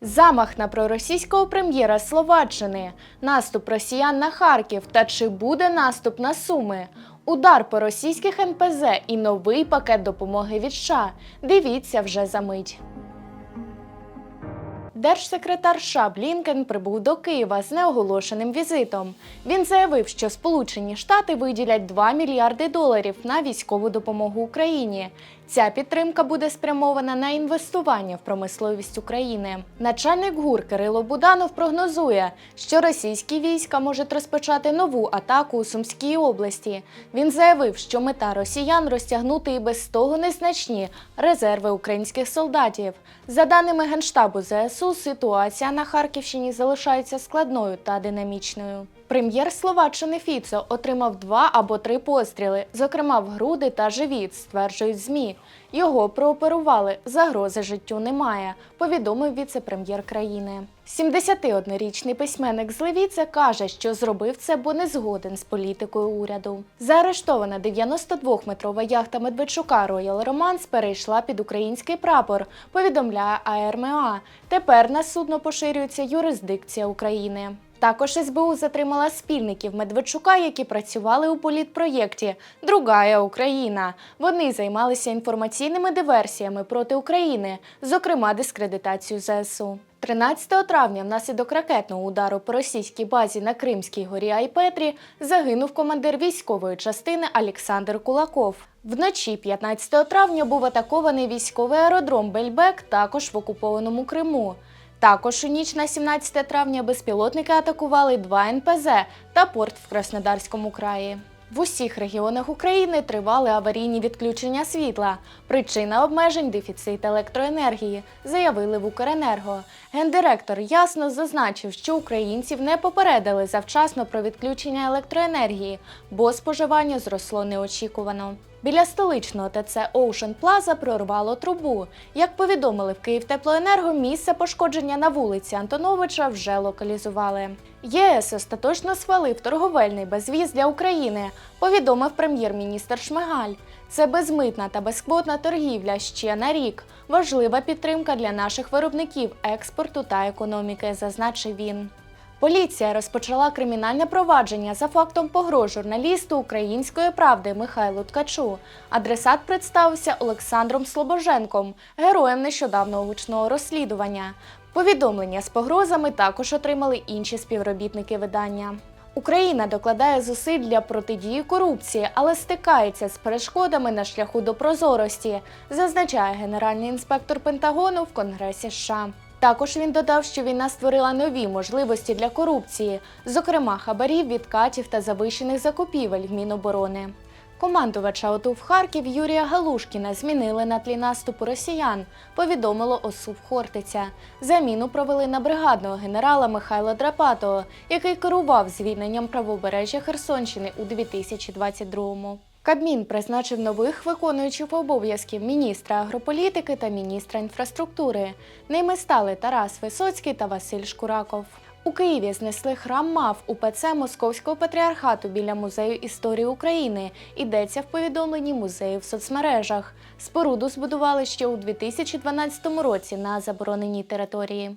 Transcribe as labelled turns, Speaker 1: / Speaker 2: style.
Speaker 1: Замах на проросійського прем'єра Словаччини, наступ росіян на Харків та чи буде наступ на Суми, удар по російських НПЗ і новий пакет допомоги від США. Дивіться вже за мить. Держсекретар США Блінкен прибув до Києва з неоголошеним візитом. Він заявив, що Сполучені Штати виділять 2 мільярди доларів на військову допомогу Україні. Ця підтримка буде спрямована на інвестування в промисловість України. Начальник ГУР Кирило Буданов прогнозує, що російські війська можуть розпочати нову атаку у Сумській області. Він заявив, що мета росіян розтягнути і без того незначні резерви українських солдатів. За даними Генштабу ЗСУ, ситуація на Харківщині залишається складною та динамічною. Прем'єр Словаччини Фіцо отримав два або три постріли, зокрема в груди та живіт, стверджують ЗМІ. Його прооперували, загрози життю немає, повідомив віце-прем'єр країни. 71-річний письменник з Левіце каже, що зробив це, бо не згоден з політикою уряду. Заарештована 92-метрова яхта Медведчука Royal Romance перейшла під український прапор, повідомляє АРМА. Тепер на судно поширюється юрисдикція України. Також СБУ затримала спільників Медведчука, які працювали у політпроєкті Другая Україна. Вони займалися інформаційними диверсіями проти України, зокрема дискредитацію ЗСУ. 13 травня внаслідок ракетного удару по російській базі на Кримській горі Айпетрі загинув командир військової частини Олександр Кулаков. Вночі 15 травня був атакований військовий аеродром Бельбек, також в окупованому Криму. Також у ніч на 17 травня безпілотники атакували два НПЗ та порт в Краснодарському краї. В усіх регіонах України тривали аварійні відключення світла. Причина обмежень дефіцит електроенергії, заявили в Укренерго. Гендиректор ясно зазначив, що українців не попередили завчасно про відключення електроенергії, бо споживання зросло неочікувано. Біля столичного ТЦ Ocean Plaza прорвало трубу. Як повідомили в Київтеплоенерго, місце пошкодження на вулиці Антоновича вже локалізували. ЄС остаточно схвалив торговельний безвіз для України, повідомив прем'єр-міністр Шмигаль. Це безмитна та безквотна торгівля ще на рік. Важлива підтримка для наших виробників експорту та економіки, зазначив він. Поліція розпочала кримінальне провадження за фактом погроз журналісту української правди Михайлу Ткачу. Адресат представився Олександром Слобоженком, героєм нещодавнього гучного розслідування. Повідомлення з погрозами також отримали інші співробітники видання. Україна докладає зусиль для протидії корупції, але стикається з перешкодами на шляху до прозорості, зазначає генеральний інспектор Пентагону в Конгресі США. Також він додав, що війна створила нові можливості для корупції, зокрема хабарів, відкатів та завищених закупівель в Міноборони. Командувача ОТУ в Харків Юрія Галушкіна змінили на тлі наступу росіян, повідомило ОСУ Хортиця. Заміну провели на бригадного генерала Михайла Драпатого, який керував звільненням правобережжя Херсонщини у 2022-му. Кабмін призначив нових виконуючих обов'язків міністра агрополітики та міністра інфраструктури. Ними стали Тарас Висоцький та Василь Шкураков. У Києві знесли храм МАВ УПЦ Московського патріархату біля музею історії України. Йдеться в повідомленні музею в соцмережах. Споруду збудували ще у 2012 році на забороненій території.